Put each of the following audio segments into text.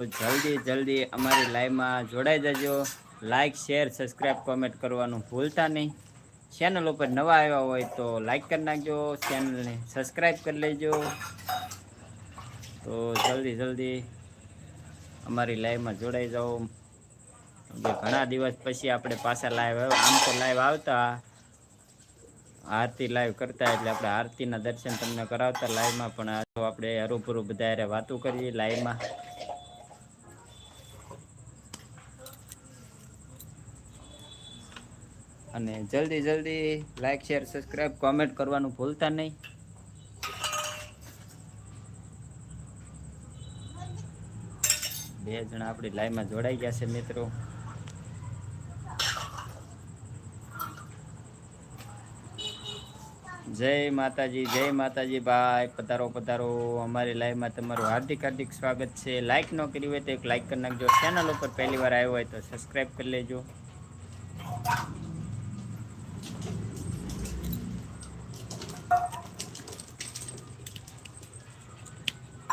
જલ્દી જલ્દી અમારી લાઈવમાં જોડાઈ જજો. લાઈક શેર સબસ્ક્રાઈબ કોમેન્ટ કરવાનું ભૂલતા નહીં. ચેનલ ઉપર નવા આવ્યા હોય તો લાઈક કરી નાખજો. ચેનલને સબસ્ક્રાઈબ કરી લેજો. તો જલ્દી જલ્દી અમારી લાઈવમાં જોડાઈ જાઓ. ઘણા દિવસ પછી આપણે પાછા લાઈવ આવ્યા. આમ તો લાઈવ આવતા. આરતી લાઈવ કરતા એટલે આપણે આરતીના દર્શન તમને કરાવતા લાઈવમાં પણ આપણે હરૂભરૂ બધા વાતો કરીએ લાઈવમાં અને જલ્દી જલ્દી લાઇક શેર સબસ્ક્રાઈબ કોમેન્ટ કરવાનું ભૂલતા નહીં. બે જણા આપણી લાઈવમાં જોડાઈ ગયા છે મિત્રો. જય માતાજી જય માતાજી, ભાઈ, પધારો પધારો. અમારી લાઈવમાં તમારું હાર્દિક હાર્દિક સ્વાગત છે. લાઇક ન કરી હોય તો એક લાઇક કરી નાખજો. ચેનલ ઉપર પહેલી વાર આવ્યો હોય તો સબસ્ક્રાઈબ કરી લેજો.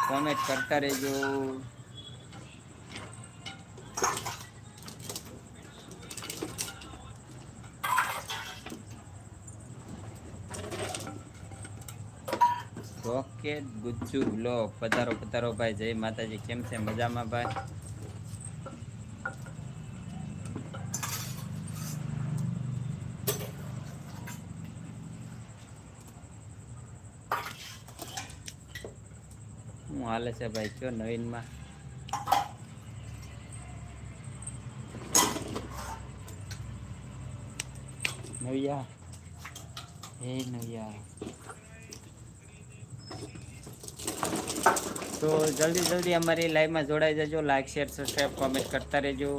કોમેન્ટ કરતા રહેજો. ઓકે ગુજ્જુ બ્લોક પધારો પધારો ભાઈ. જય માતાજી. કેમ છે? મજામાં ભાઈ? હું હાલે છે ભાઈ? કયો નવીનમાં? નવિયા. હે નવિયા. તો જલ્દી જલ્દી અમારી લાઈવમાં જોડાઈ જજો લાઈક શેર સબસ્ક્રાઈબ કોમેન્ટ કરતા રહેજો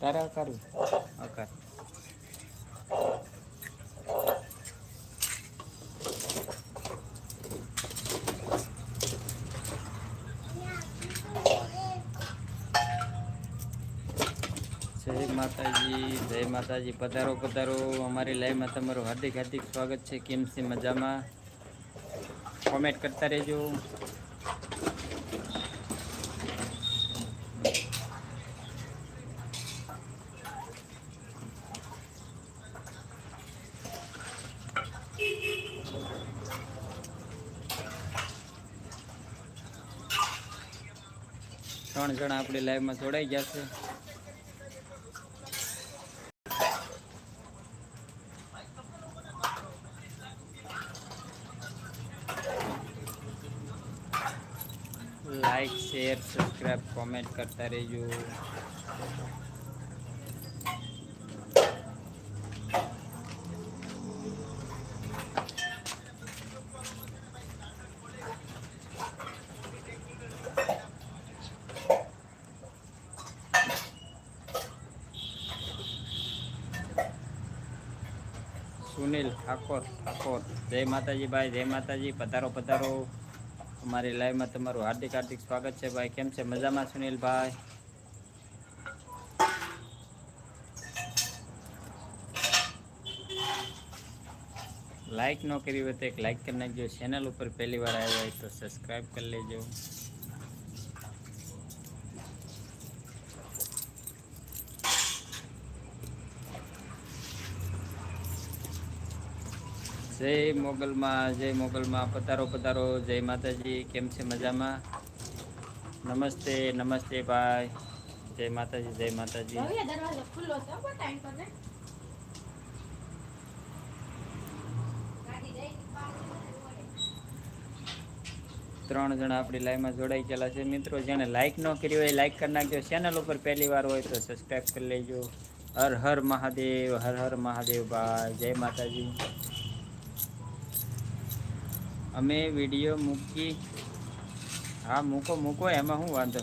તારા કરું અકાર જય માતાજી જય માતાજી, પધારો પધારો. અમારી લાઈવમાં તમારું હાર્દિક હાર્દિક સ્વાગત છે. કેમ છે? મજામાં? કોમેન્ટ કરતા રહેજો. ત્રણ જણા આપણી લાઈવમાં જોડાઈ ગયા છે લાઈક શેર સબસ્ક્રાઈબ કોમેન્ટ કરતા રહેજો સુનિલ ઠાકોર ઠાકોર જય માતાજી ભાઈ જય માતાજી પધારો પધારો અમારી લાઈવમાં તમારું હાર્દિક હાર્દિક સ્વાગત છે ભાઈ. કેમ છે? મજામાં સુનિલભાઈ લાઈક ન કરી હોય તો એક લાઈક કરી નાખજો. ચેનલ ઉપર પહેલી વાર આવ્યો હોય તો સબસ્ક્રાઈબ કરી લેજો. જય મોગલમાં જય મોગલમાં પધારો પધારો. જય માતાજી. કેમ છે મજામાં? નમસ્તે નમસ્તે ભાઈ. જય માતાજી જય માતાજી. ભવ્ય દરવાજો ખુલ્લો છે હો, ટાઈમ પર ને. ગાડી જઈ ત્રણ જણા આપણી લાઈવમાં જોડાઈ ગયેલા છે. મિત્રો જેને લાઈક ન કરી હોય લાઈક કરી નાખજો. ચેનલ ઉપર પહેલી વાર હોય તો સબસ્ક્રાઈબ કરી લેજો. હર હર મહાદેવ હર હર મહાદેવ ભાઈ. જય માતાજી. અમે વીડિયો મૂકી, હા, મૂકો મૂકો, એમાં શું વાંધો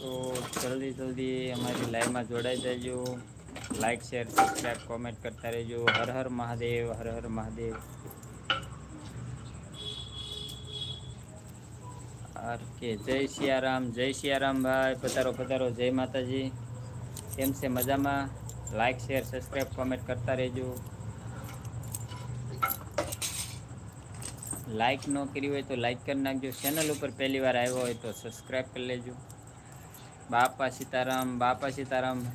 તો જલ્દી જલ્દી અમારી લાઈવમાં જોડાઈ જજો. લાઈક શેર સબસ્ક્રાઈબ કોમેન્ટ કરતા રહેજો. હર હર મહાદેવ, હર હર મહાદેવ. આર કે જય સિયારામ જય સિયારામ ભાઈ, પધારો પધારો, જય માતાજી. કેમ છે મજામાં? લાઈક શેર સબસ્ક્રાઈબ કોમેન્ટ કરતા રહેજો. લાઈક ન કરી હોય તો લાઈક કરી નાખજો. ચેનલ ઉપર પહેલી વાર આવ્યો હોય તો સબસ્ક્રાઈબ કરી લેજો. બાપા સીતારામ બાપા સીતારામ.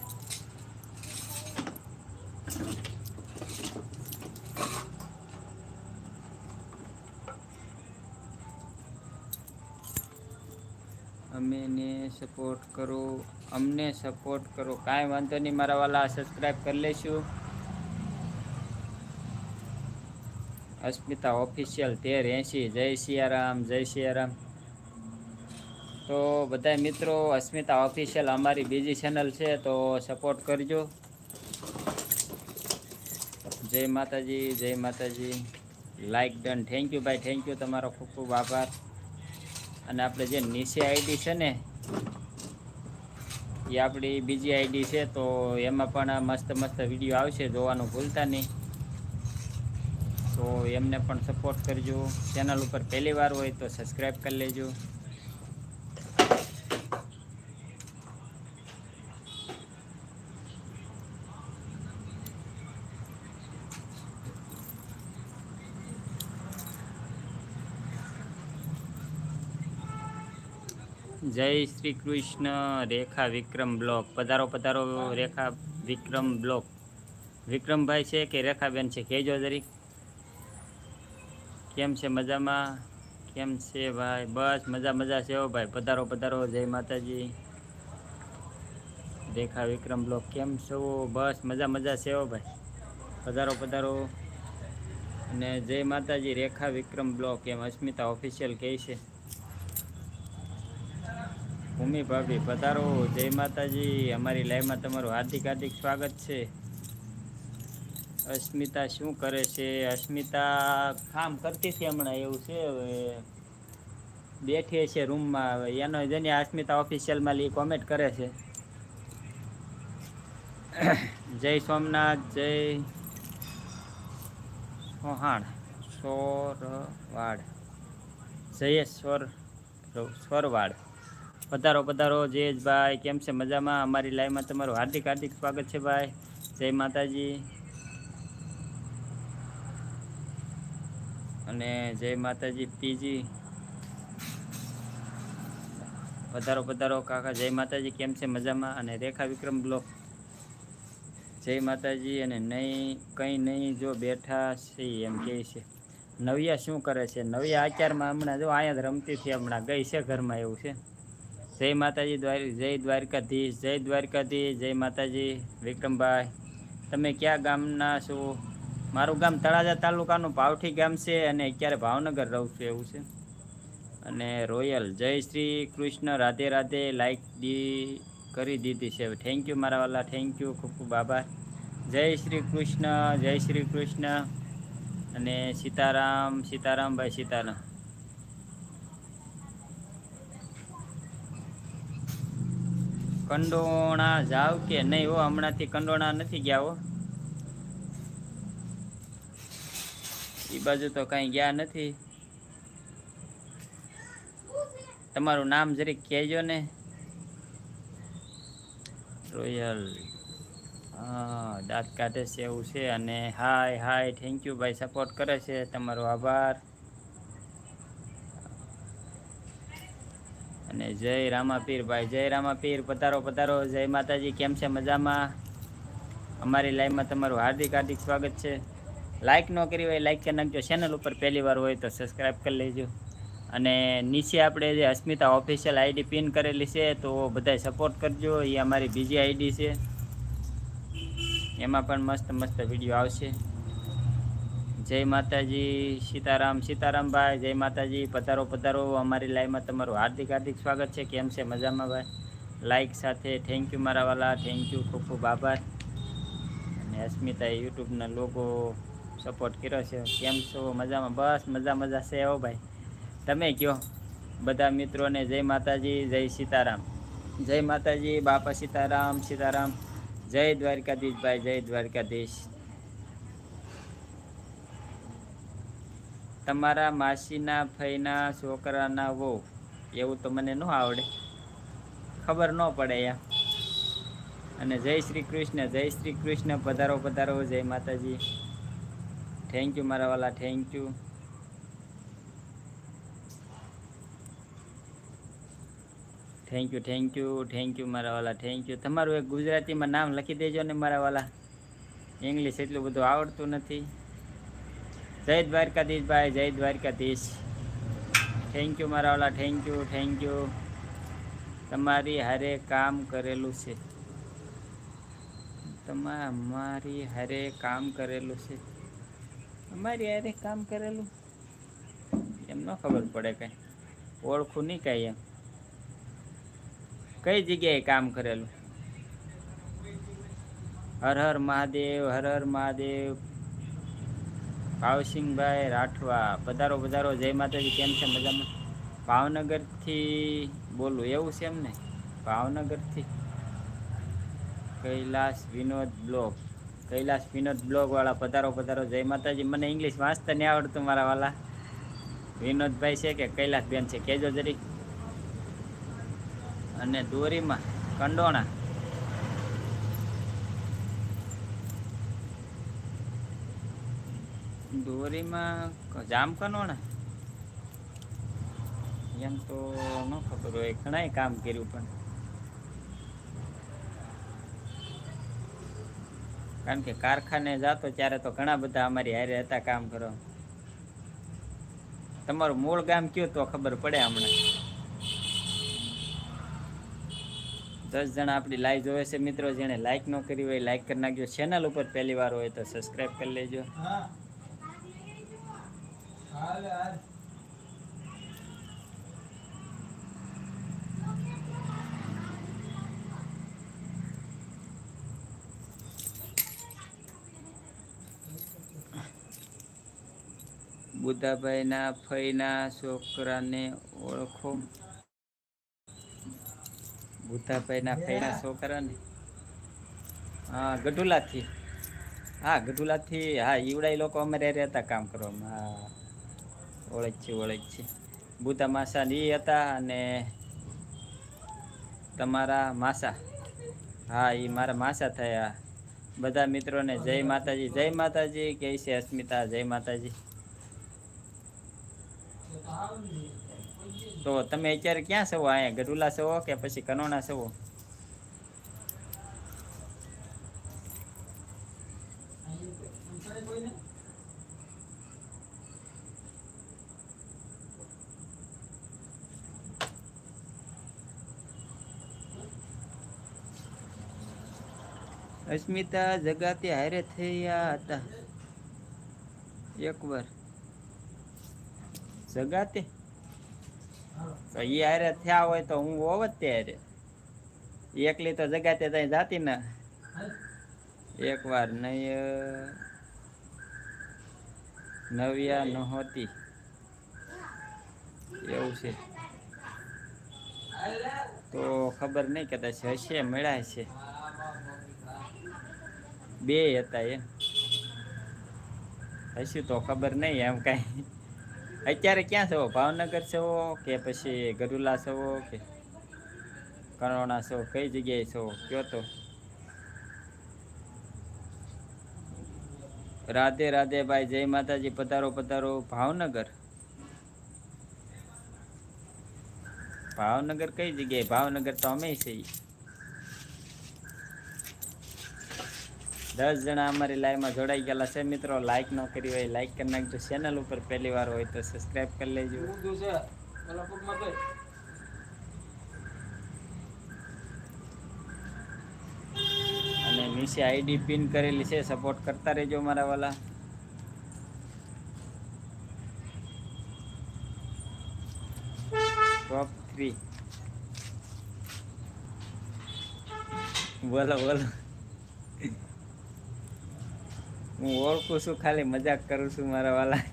અમેને સપોર્ટ કરો, અમને સપોર્ટ કરો. કાંઈ વાંધો નહીં, મારા વાલા સબસ્ક્રાઈબ કરી લેશું. અસ્મિતા ઓફિશિયલ તેર એંસી જય સિયારામ જય સિયારામ. તો બધા મિત્રો, અસ્મિતા ઓફિશિયલ અમારી બીજી ચેનલ છે, તો સપોર્ટ કરજો. જય માતાજી જય Mataji. Like done thank you ભાઈ. થેન્ક યુ તમારો ખૂબ ખૂબ આભાર. અને આપણે જે નીચે આઈડી છે ને, એ આપણી બીજી આઈડી છે, તો એમાં પણ મસ્ત મસ્ત વીડિયો આવશે, જોવાનું ભૂલતા નહીં. તો એમને પણ સપોર્ટ કરજો. ચેનલ ઉપર પહેલી વાર હોય તો સબસ્ક્રાઈબ કરી લેજો. જય શ્રી કૃષ્ણ. રેખા વિક્રમ બ્લોક. પધારો પધારો, રેખા વિક્રમ બ્લોક. વિક્રમભાઈ છે કે રેખાબેન છે? કહેજો જરી કેમ છે મજામાં? કેમ છે ભાઈ? બસ મજા મજા છે હો ભાઈ. પધારો પધારો. જય માતાજી. રેખા વિક્રમ બ્લોક. કેમ છો? બસ મજા મજા છે હો ભાઈ. પધારો પધારો. અને જય માતાજી. રેખા વિક્રમ બ્લોક. એમ અસ્મિતા ઓફિશિયલ કહે છે. ભૂમિ ભાભી, પધારો. જય માતાજી. અમારી લાઈવમાં તમારું હાર્દિક હાર્દિક સ્વાગત છે. અસ્મિતા શું કરે છે? અસ્મિતા કામ કરતી હતી હમણાં, એવું છે. હવે બેઠી છે રૂમમાં. એનો જેને અસ્મિતા ઓફિશિયલમાં લી કોમેન્ટ કરે છે. જય સોમનાથ, જય સોહાણ સોરવાડ. જયેશ્વર સ્વરવાડ પધારો પધારો. જયેશભાઈ કેમ છે? મજામાં? અમારી લાઈવમાં તમારું હાર્દિક હાર્દિક સ્વાગત છે ભાઈ. જય માતાજી. અને જય માતાજી પીજી પધારો પધારો. કાકા, જય માતાજી. કેમ છે? મજામાં? અને રેખા વિક્રમ બ્લોક જય માતાજી. અને નહીં, કંઈ નહીં, જો બેઠા છે એમ કહે છે. નવિયા શું કરે છે? નવિયા અત્યારમાં હમણાં જો અહીંયા રમતી હતી હમણાં. ગઈ છે ઘરમાં એવું છે. જય માતાજી દ્વાર, જય દ્વારકાધીશ જય દ્વારકાધીશ, જય માતાજી, વિક્રમભાઈ. તમે કયા ગામના છો? મારું ગામ તળાજા તાલુકાનું પાવઠી ગામ છે અને અત્યારે ભાવનગર રહું છું એવું છે. અને રોયલ, જય શ્રી કૃષ્ણ, રાધે રાધે લાઈક દી, કરી દીધી છે. થેન્ક યુ મારા વાલા થેન્ક યુ ખૂબ ખૂબ આભાર. જય શ્રી કૃષ્ણ, જય શ્રી કૃષ્ણ. અને સીતારામ સીતારામભાઈ સીતારામ. કંડોણા જાવ કે નહીં? હો, હમણાંથી કંડોણા નથી ગયા, હો. એ બાજુ તો કાંઈ ગયા નથી. તમારું નામ જરીક કહેજો ને. રોયલ. હા, દાંત કાઢે છે એવું છે અને હાય હાય થેન્ક યુ ભાઈ સપોર્ટ કરે છે. તમારો આભાર. અને જય રામાપીર ભાઈ, જય રામાપીર, પધારો પધારો, જય માતાજી, કેમ છે મજામાં? અમારી લાઈવમાં તમારું હાર્દિક હાર્દિક સ્વાગત છે. લાઈક ન કરી હોય લાઈક કરી નાખજો. ચેનલ ઉપર પહેલી વાર હોય તો સબસ્ક્રાઈબ કરી લેજો. અને નીચે આપણે જે અસ્મિતા ઓફિશિયલ આઈડી પિન કરેલી છે, તો બધાય સપોર્ટ કરજો. એ અમારી બીજી આઈડી છે. એમાં પણ મસ્ત મસ્ત વીડિયો આવશે. જય માતાજી, સીતારામ સીતારામભાઈ જય માતાજી, પધારો પધારો. અમારી લાઈવમાં તમારું હાર્દિક હાર્દિક સ્વાગત છે. કેમ છે? મજામાં ભાઈ? લાઈક સાથે થેન્ક યુ મારા વાલા. થેન્ક યુ ખૂબ ખૂબ આભાર. અને અસ્મિતાએ યુટ્યુબના લોગો સપોર્ટ કર્યો છે. કેમ છો? મજામાં? બસ મજા મજા છે હો ભાઈ. તમે કયો? બધા મિત્રોને જય માતાજી, જય સીતારામ. જય માતાજી, બાપા સીતારામ સીતારામ. જય દ્વારકાધીશ ભાઈ, જય દ્વારકાધીશ. તમારા માસીના ફઈના છોકરાના વો એવું તો મને ન આવડે. ખબર ન પડે યા. અને જય શ્રી કૃષ્ણ, જય શ્રી કૃષ્ણ, પધારો પધારો, જય માતાજી. થેન્ક યુ મારા વાલા thank you thank you thank you thank you મારા વાલા થેન્ક યુ તમારું એક ગુજરાતીમાં નામ લખી દેજો ને, મારા વાલા. ઇંગ્લિશ એટલું બધું આવડતું નથી. જય દ્વારકાધીશ ભાઈ જય દ્વારકાધીશ. થેન્ક યુ મારા વાલા થેન્ક યુ થેન્ક યુ તમારી હારે કામ કરેલું છે. તમારી હારે કામ કરેલું છે. અમારી હારે કામ કરેલું? એમ ન ખબર પડે કઈ. ઓળખું નહીં કઈ એમ. કઈ જગ્યાએ કામ કરેલું? હર હર મહાદેવ, હર હર મહાદેવ. ભાવસિંહભાઈ રાઠવા, પધારો પધારો, જય માતાજી, કેમ છે મજામાં? ભાવનગરથી બોલું, એવું છે એમ ને? ભાવનગરથી. કૈલાસ વિનોદ બ્લોગ કૈલાસ વિનોદ બ્લોગ વાળા પધારો પધારો, જય માતાજી. મને ઇંગ્લિશ વાંચતા નહીં આવડતું મારા વાલા. વિનોદભાઈ છે કે કૈલાસ બેન છે? કહેજો જરી અને દોરીમાં કંડોણા. દોરીમાં જામ કંડોણા એમ તો ન ખબર હોય ઘણા કામ કર્યું પણ. કારણ કે કારખાને જાતો ત્યારે તો ઘણા બધા અમારી હારે હતા કામ કરો. તમારું મૂળ ગામ કયું તો ખબર પડે હમણાં. દસ જણા આપણી લાઈવ જોવે છે મિત્રો, જેણે લાઈક ન કરી હોય લાઈક કરી નાખજો. ચેનલ ઉપર પહેલી વાર હોય તો સબસ્ક્રાઈબ કરી લેજો. બુદ્ધાભાઈના ફઈના છોકરાને ઓળખો. ના ફઈના છોકરાને? હા ગઢુલાથી. હા ગઢુલાથી હા ઈવડાઈ લોકો અમારે રહેતા હતા કામ કરવામાં. હા. ઓળખ ઓળખી બુદ્ધા માસા ઈ હતા અને તમારા માસા. હા એ મારા માસા થયા. બધા મિત્રોને જય માતાજી જય માતાજી, કે છે અસ્મિતા, જય માતાજી. તો તમે અત્યારે ક્યાં છો? અહીંયા ગઢુલા છો કે પછી કનોણા છો? અસ્મિતા જગાતે હારે થયા હતા. એકવાર. જગાતે? એ હારે થયા હોય તો હું હોવ ત્યારે. એકલી તો જગાતે ત્યાં જાતી ને. એક વાર નહીં નવ્યા નહોતી. એવું છે. તો ખબર નહીં કદાચ હશે, મળ્યા છે બે હતા એમ હશું તો ખબર નહીં એમ કાંઈ. અત્યારે ક્યાં છો? ભાવનગર છો કે પછી ગરુલા છો કે કરોણા છો? કઈ જગ્યાએ છો? કયો તો? રાધે રાધે ભાઈ, જય માતાજી. પધારો પધારો. ભાવનગર? ભાવનગર કઈ જગ્યાએ? ભાવનગર તો અમે છીએ. દસ જણા અમારી લાઈવમાં જોડાઈ ગયેલા છે. મિત્રો લાઈક ન કરી હોય લાઈક કરી નાખજો. ચેનલ ઉપર પહેલી વાર હોય તો સબસ્ક્રાઇબ કરી લેજો. અને નીચે આઈડી પિન કરેલી છે. સપોર્ટ કરતા રહેજો મારા વાલા. ટોપ થ્રી બોલો બોલો હું ઓળખું છું, ખાલી મજાક કરું છું મારા વાલા.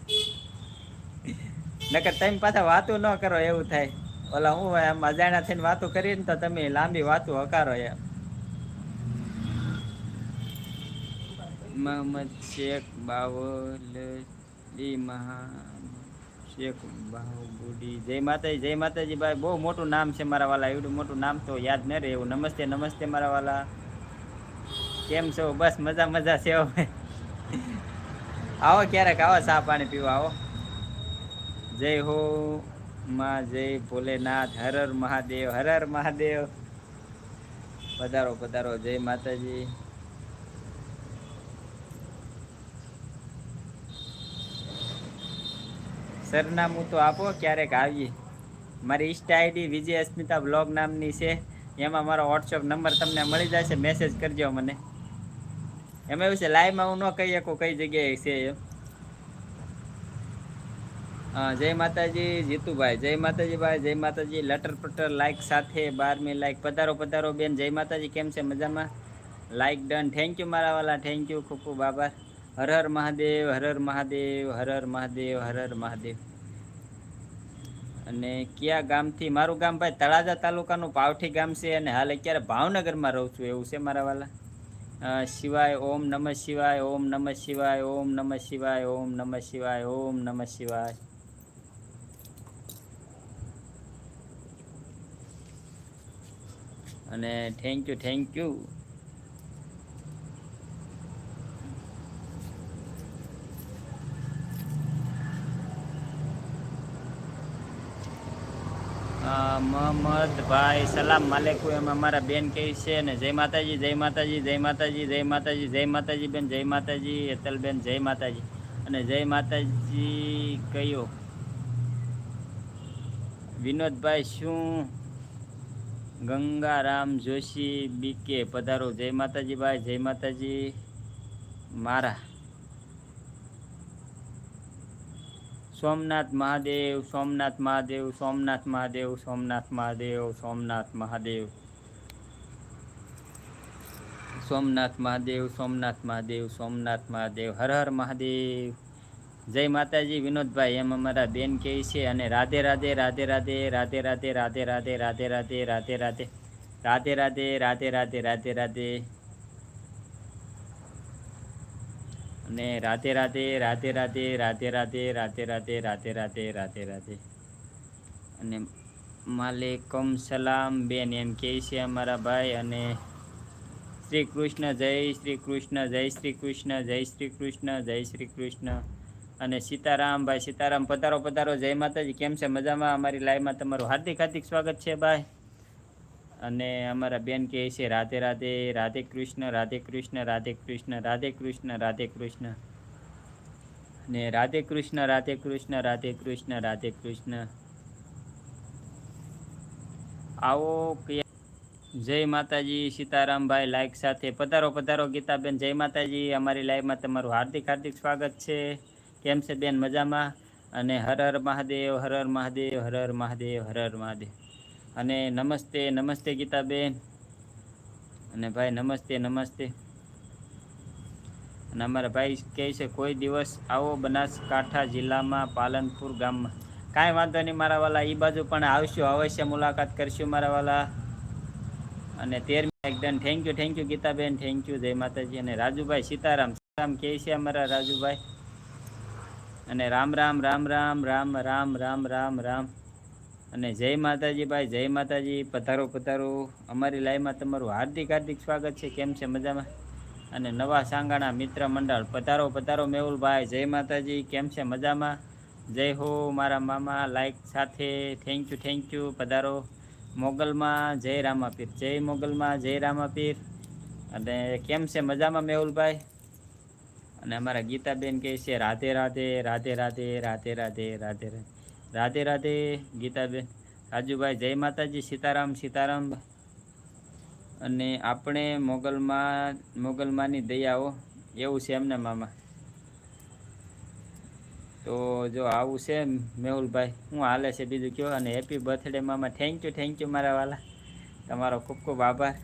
નકર તમે પાછા વાતો ન કરો, એવું થાય. ઓલા હું એમ અજાણ્યા થઈને વાતો કરીને તો તમે લાંબી વાતો હકારો એમ. મોહમ્મદ શેખ બાવલી મહા શેખ બાહુબુડી. જય માતાજી જય માતાજી ભાઈ, બહુ મોટું નામ છે મારા વાલા, એવડું મોટું નામ તો યાદ ન રહે એવું. નમસ્તે નમસ્તે મારા વાલા. કેમ છો? બસ મજા મજા છે આવો ક્યારેક આવો, ચા પાણી પીવા આવો. જય હો માં, જય ભોલેનાથ, હર હર મહાદેવ, હર હર મહાદેવ. પધારો પધારો, જય માતાજી. સરનામું તો આપો, ક્યારેક આવીએ. મારી insta ID Vijay Asmita blog નામની છે. એમાં મારો વોટ્સઅપ નંબર તમને મળી જશે મેસેજ કરજો મને. એમાં એવું છે લાઈવમાં હું ન કહી શકું કઈ જગ્યાએ છે એમ. હા, જય માતાજી, જીતુભાઈ, જય માતાજી ભાઈ જય માતાજી, લટર પટર લાઈક સાથે, બારમી લાઈક પધારો પધારો બેન, જય માતાજી, કેમ છે મજામાં? લાઈક ડન થેન્ક યુ મારા વાલા થેન્ક યુ ખૂબ ખૂબ આભાર. હર હર મહાદેવ, હર હર મહાદેવ, હર હર મહાદેવ, હર હર મહાદેવ. અને કયા ગામથી? મારું ગામ ભાઈ તળાજા તાલુકાનું પાવઠી ગામ છે અને હાલ અત્યારે ભાવનગરમાં રહું છું, એવું છે મારા વાલા. શિવાય ઓમ નમઃ શિવાય, ઓમ નમઃ શિવાય, ઓમ નમઃ શિવાય, ઓમ નમઃ શિવાય, ઓમ નમઃ શિવાય. અને થેન્ક યુ થેન્ક યુ મોહમ્મદભાઈ સલામ માલેકુ એમ અમારા બેન કહે છે ને, જય માતાજી જય માતાજી જય માતાજી જય માતાજી જય માતાજી બેન, જય માતાજી હેતલબેન જય માતાજી. અને જય માતાજી કયો? વિનોદભાઈ, શું? ગંગારામ જોશી બીકે પધારો. જય માતાજી ભાઈ, જય માતાજી. મારા. સોમનાથ મહાદેવ સોમનાથ મહાદેવ સોમનાથ મહાદેવ સોમનાથ મહાદેવ સોમનાથ મહાદેવ. સોમનાથ મહાદેવ સોમનાથ મહાદેવ સોમનાથ મહાદેવ, હર હર મહાદેવ. જય માતાજી, વિનોદભાઈ, એમ અમારા બેન કહે છે અને રાધે રાધે રાધે રાધે રાધે રાધે રાધે રાધે રાધે રાધે રાધે રાધે. રાધે રાધે રાધે રાધે રાધે રાધે. અને રાધે રાધે રાધે રાધે રાધે રાધે રાધે રાધે રાધે રાધે રાધે રાધે. અને માલેકમ સલામ બેન, એમ કહે છે અમારા ભાઈ. અને શ્રી કૃષ્ણ, જય શ્રી કૃષ્ણ, જય શ્રી કૃષ્ણ, જય શ્રી કૃષ્ણ, જય શ્રી કૃષ્ણ. અને સીતારામ, ભાઈ, સીતારામ, પધારો પધારો. જય માતાજી, કેમ છે? મજામાં? અમારી લાઈવમાં તમારું હાર્દિક હાર્દિક સ્વાગત છે, ભાઈ. અને અમારા બેન કહે છે, રાધે રાધે રાધે કૃષ્ણ રાધે કૃષ્ણ રાધે કૃષ્ણ રાધે કૃષ્ણ રાધે કૃષ્ણ. ને રાધે કૃષ્ણ રાધે કૃષ્ણ રાધે કૃષ્ણ રાધે કૃષ્ણ. આવો જય માતાજી સીતારામભાઈ લાઈક સાથે પધારો પધારો ગીતાબેન. જય માતાજી, અમારી લાઈવમાં તમારું હાર્દિક હાર્દિક સ્વાગત છે. કેમ છે બેન? મજામાં? અને હર હર મહાદેવ, હર હર મહાદેવ, હર હર મહાદેવ, હર હર મહાદેવ. અને નમસ્તે નમસ્તે ગીતાબેન. અને ભાઈ, નમસ્તે નમસ્તે. અને અમારા ભાઈ કહે છે, કોઈ દિવસ આવો બનાસકાંઠા જિલ્લામાં પાલનપુર ગામમાં. કાંઈ વાંધો નહીં મારા વાલા એ બાજુ પણ આવશું. અવશ્ય મુલાકાત કરશું મારા વાલા. અને તેરમી એકદમ થેન્ક યુ થેન્ક યુ ગીતાબેન. થેન્ક યુ જય માતાજી. અને રાજુભાઈ સીતારામ. સીતારામ કહે છે અમારા રાજુભાઈ. અને રામ રામ રામ રામ રામ રામ રામ રામ રામ. અને જય માતાજી ભાઈ, જય માતાજી. પધારો પધારો. અમારી લાઈવમાં તમારું હાર્દિક હાર્દિક સ્વાગત છે. કેમ છે મજામાં? અને નવા સાંગાણા મિત્ર મંડળ. પધારો પધારો મેહુલભાઈ જય માતાજી. કેમ છે મજામાં? જય હો મારા મામા. લાઈક સાથે. થેન્ક યુ થેન્ક યુ પધારો. મોગલમાં જય રામાપીર. જય મોગલમાં જય રામાપીર. અને કેમ છે મજામાં મેહુલભાઈ અને અમારા ગીતાબેન કહે છે, રાધે રાધે રાધે રાધે રાધે રાધે રાધે રાધે. રાધે રાધે, ગીતાબેન. રાજુભાઈ, જય માતાજી, સીતારામ સીતારામ. અને આપણે મોગલમાં, મોગલમાંની દયાઓ, એવું છે એમને મામા. તો જો આવું છે મેહુલભાઈ, હું હાલે છે બીજું કયો? અને હેપી બર્થડે મામા. થેન્ક યુ થેન્ક યુ મારા વાલા. તમારો ખૂબ ખૂબ આભાર.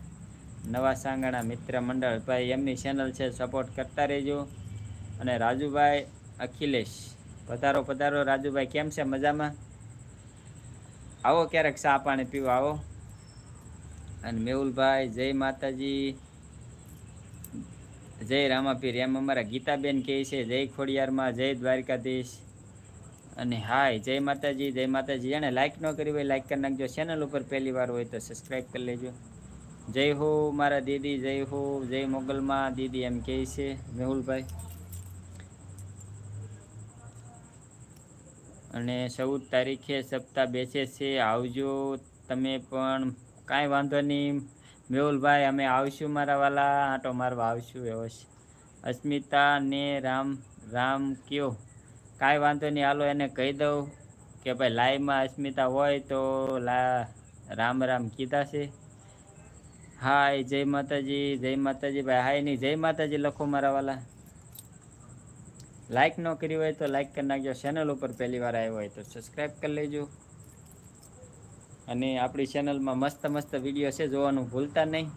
નવા સાંગાણા મિત્ર મંડળ, ભાઈ, એમની ચેનલ છે સપોર્ટ કરતા રહેજો. અને રાજુભાઈ, અખિલેશ. પધારો પધારો. રાજુભાઈ, કેમ છે? મજામાં? આવો ક્યારેક ચા પાણી પીવા, આવો. અને મેહુલભાઈ, જય માતાજી. જય રામાપીર. એમ અમારા ગીતાબેન કહે છે, જય ખોડિયારમાં, જય દ્વારકાધીશ. અને હાય, જય માતાજી જય માતાજી. જેણે લાઈક ન કરી હોય લાઈક કરી નાખજો. ચેનલ ઉપર પહેલી વાર હોય તો સબસ્ક્રાઈબ કરી લેજો. જય હો મારા દીદી, જય હો, જય મોગલમાં દીદી એમ કહે છે. મેહુલભાઈ. અને ચૌદ તારીખે સપ્તાહ બેસે છે. આવજો તમે પણ. કાંઈ વાંધો નહીં. મેહુલભાઈ, અમે આવશું મારા વાલા. આંટો મારવા આવશું એવો અસ્મિતા ને રામ રામ કયો. કાંઈ વાંધો નહીં. હાલો એને કહી દઉં કે ભાઈ લાઈવમાં અસ્મિતા હોય તો લા, રામ રામ કીધા છે. હાય, જય માતાજી જય માતાજી. ભાઈ, હાય નહીં. જય માતાજી લખો મારા વાલા. લાઈક ન કરી હોય તો લાઈક કરી નાખજો. ચેનલ ઉપર પહેલી વાર આવ્યો હોય તો સબસ્ક્રાઈબ કરી લેજો. અને આપણી ચેનલમાં મસ્ત મસ્ત વીડિયો છે, જોવાનું ભૂલતા નહીં.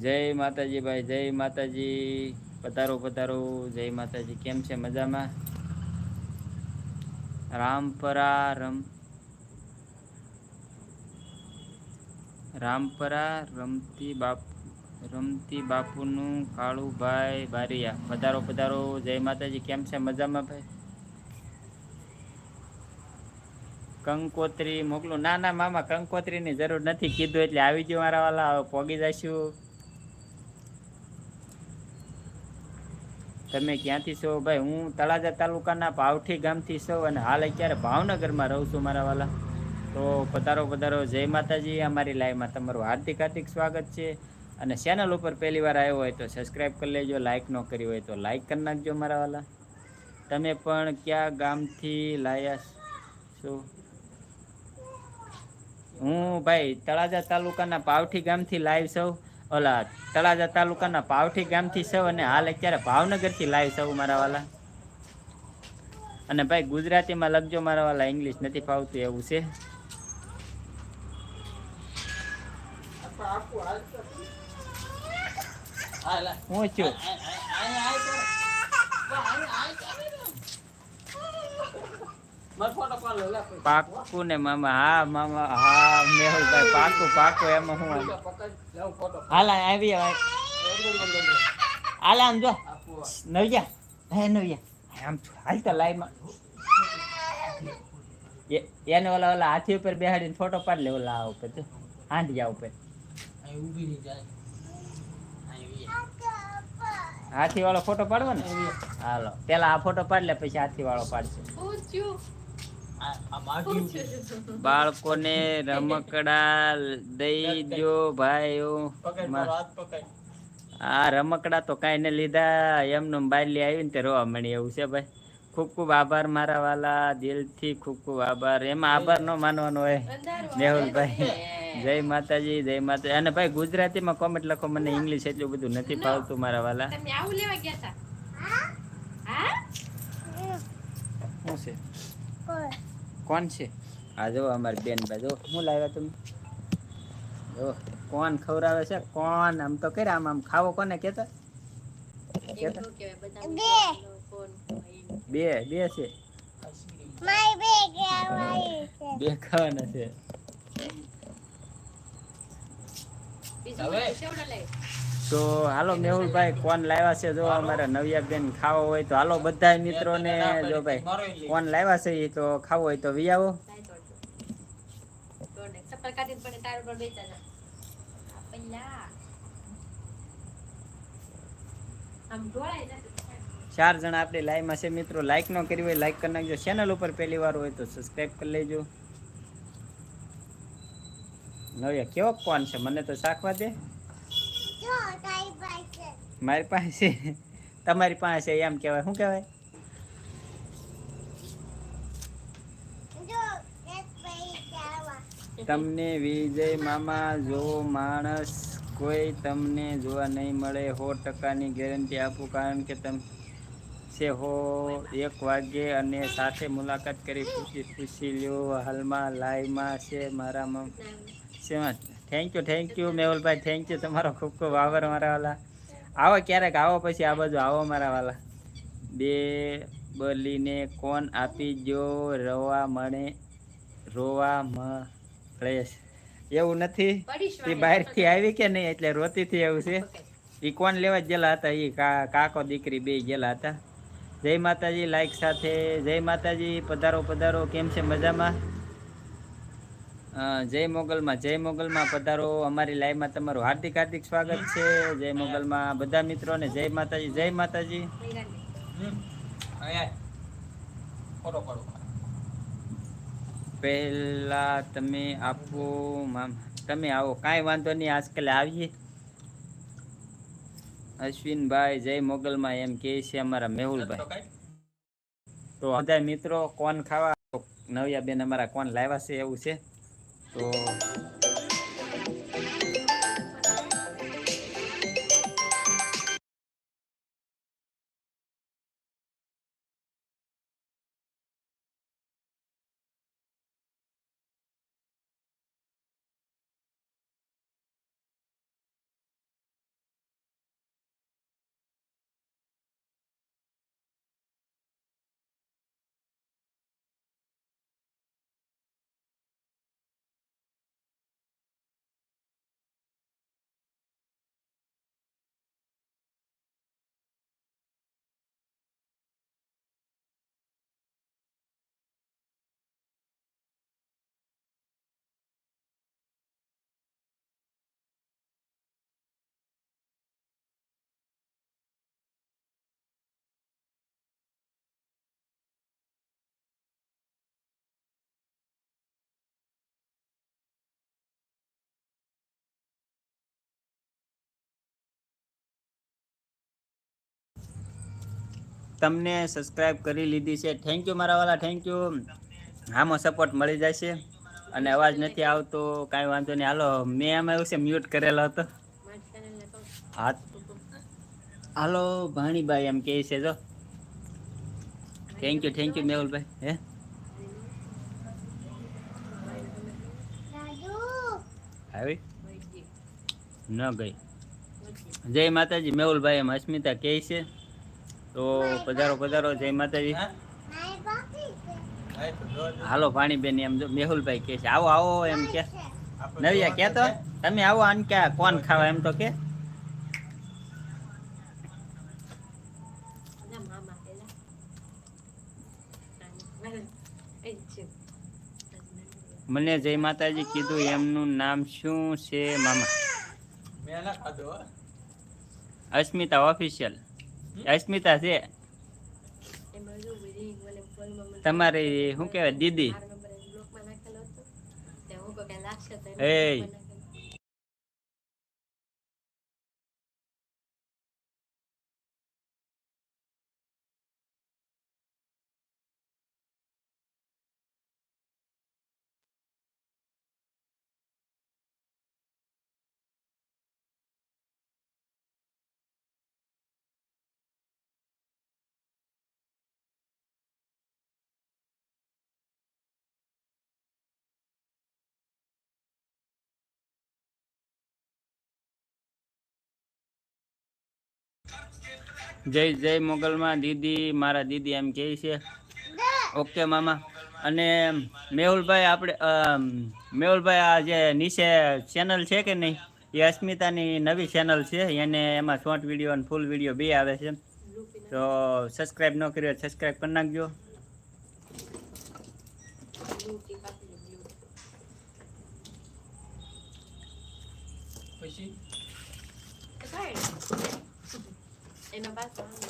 જય માતાજી ભાઈ, જય માતાજી. પધારો પધારો. જય માતાજી. કેમ છે? મજામાં? રામપરા રમ રામપરા, રમતી બાપુ, રમતી બાપુનું કાળુભાઈ બારિયા. પધારો પધારો. જય માતાજી. કેમ છે? મજામાં ભાઈ? કંકોત્રી મોકલું. ના ના, મામા, કંકોત્રીની જરૂર નથી. કીધું એટલે આવી ગયું મારા વાલા. પોગી જશું. તમે ક્યાંથી છો ભાઈ? હું તળાજા તાલુકાના પાવઠી ગામથી છો અને હાલ અત્યારે ભાવનગરમાં રહું છું મારા વાલા. તો પધારો પધારો. જય માતાજી, અમારી લાઈવમાં તમારું હાર્દિક હાર્દિક સ્વાગત છે. અને ચેનલ ઉપર પહેલી વાર આવ્યો હોય તો સબસ્ક્રાઈબ કરી લેજો લાઈક ન કરી હોય તો લાઈક કરી નાખજો મારા વાલા. તમે પણ ક્યાં ગામથી લાયા છો? હું ભાઈ તળાજા તાલુકાના પાવઠી ગામથી લાઈવ છું. ઓલા તળાજા તાલુકાના પાવઠી ગામથી સૌ અને હાલ અત્યારે ભાવનગરથી લાઈવ છું મારા વાલા. અને ભાઈ, ગુજરાતીમાં લખજો, મારા વાલા ઇંગ્લિશ નથી ફાવતું એવું છે. હું છું? પાકું ને મામા, હા મામા, હા મેહુલભાઈ પાકું પાકું એમાં હું હાલ, આવી. હાલ, આમ જો. નવ્યા હે નવ્યા આમ છું. હાલ તો લાઈમાં એને ઓલા ઓલા હાથી ઉપર બેહાડીને ફોટો પાડી લે ઓલા આ ઉપર હાંડિયા ઉપર. હાથી વાળો ફોટો પાડવો ને? હાલો પેલા આ ફોટો પાડી લે પછી હાથી વાળો પાડશે બાળકોને રમકડા દઈ દો ભાઈઓ. આ રમકડા તો કાંઈ ને લીધા. એમનું બાયલી આવી ને તે રોવા મળી એવું છે ભાઈ. ખૂબ ખૂબ આભાર મારા વાલા દિલથી ખૂબ ખૂબ આભાર. એમાં આભાર ન માનવાનો હોય. મેહુલભાઈ જય માતાજી જય માતા અને ભાઈ ગુજરાતીમાં કોમેન્ટ લખો. મને ઇંગ્લિશ એટલું બધું નથી ફાવતું મારા વાલા. તમે આવું લેવા ગયા હતા હા? શું છે? કોણ છે? આ જો અમારી બેન ભાઈ. જો શું લાવ્યા તમે? જો. કોણ ખવડાવે છે કોણ? આમ તો કર્યા આમ આમ ખાવો કોને કેતા ન. બે. બે છે. બે ખાવાના છે. તો હાલો મેહુલભાઈ કોણ લાવ્યા છે? જો અમારા નવિયા બેન ખાવો હોય તો હાલો બધા મિત્રોને જો ભાઈ કોણ લાવ્યા છે એ તો ખાવો હોય તો વી આવો. ચાર જણા આપણે લાઈવમાં છે. મિત્રો લાઈક ન કરી હોય લાઈક કરી નાખજો. ચેનલ ઉપર પહેલી વાર હોય તો સબસ્ક્રાઈબ કરી લેજો. નવ્યા કેવો કોણ છે? મને તો શાખવા દે. મારી પાસે તમારી પાસે એમ કહેવાય. શું કહેવાય? તમને વિજય મામા, જો માણસ કોઈ તમને જોવા નહીં મળે, સો ટકાની ગેરંટી આપું, કારણ કે તમે છે હો, એક વાગે અને સાથે મુલાકાત કરી પૂછી પૂછી લ્યો, હાલમાં લાઈવમાં છે મારામાં શેમાં? થેન્ક યુ થેન્ક યુ મેહુલભાઈ થેન્ક યુ તમારો ખૂબ ખૂબ આભાર મારા વાલા. આવો ક્યારેક, આવો પછી આ બાજુ આવો મારા વાલા. બે બલીને કોણ આપી જો રવા મળે, રોવા મ ફ્રેશ. એવું નથી. એ બહારથી આવી કે નહીં? એટલે રોતીથી એવું છે. એ કોણ લેવા ગયેલા હતા? એ કાકો દીકરી બે ગયેલા હતા. જય માતાજી લાઈક સાથે. જય માતાજી પધારો પધારો. કેમ છે મજામાં? જય મોગલમાં જય મોગલમાં પધારો. અમારી લાઈવમાં તમારું હાર્દિક હાર્દિક સ્વાગત છે. જય મોગલમાં બધા મિત્રોને જય માતાજી જય માતાજી. પહેલા તમે આપો તમે આવો. કાંઈ વાંધો નહીં, આજકાલ આવીએ. અશ્વિનભાઈ, જય મોગલમાં એમ કહે છે અમારા મેહુલભાઈ. તો બધા મિત્રો, કોણ ખાવા? નવ્યા બેન અમારા કોણ લાવ્યા છે એવું છે. તો તમને સબસ્ક્રાઇબ કરી લીધી છે. થેન્ક યુ મારા વાલા થેન્ક યુ આમાં સપોર્ટ મળી જશે. અને અવાજ નથી આવતો કાંઈ વાંધો નહીં. હાલો મેં એમાં એવું છે મ્યુટ કરેલો હતો. હા. હાલો ભાણીભાઈ એમ કહે છે જો. થેન્ક યુ થેન્ક યુ મેહુલભાઈ. હે? આવી? ન ગઈ. જય માતાજી. મેહુલભાઈ એમ અસ્મિતા કહે છે. તો પધારો પધારો જય માતાજી. હાલો પાણીબેન એમ મેહુલભાઈ કે છે આવો આવો એમ કે. નવિયા કે તો તમે આવો આમ કે કોણ ખાવા? એમ તો કે. મને જય માતાજી કીધું એમનું નામ શું છે મામા? અસ્મિતા ઓફિશિયલ અસ્મિતા છે. તમારી શું કહેવાય દીદી? મારો નંબર એને બ્લોકમાં નાખેલો હતો. તે હું કહું કે લાગશે તો એને એય. બ્લોકમાં નાખેલો. જય જય મોગલમાં દીદી, મારા દીદી એમ કહે છે. ઓકે, મામા. અને મેહુલભાઈ આપણે મેહુલભાઈ આ જે નીચે ચેનલ છે કે નહીં? એ અસ્મિતાની નવી ચેનલ છે. એને એમાં શોર્ટ વીડિયો અને ફૂલ વીડિયો બે આવે છે. તો સબસ્ક્રાઈબ ન કર્યો સબસ્ક્રાઈબ કરી નાખજો. તો કાંઈ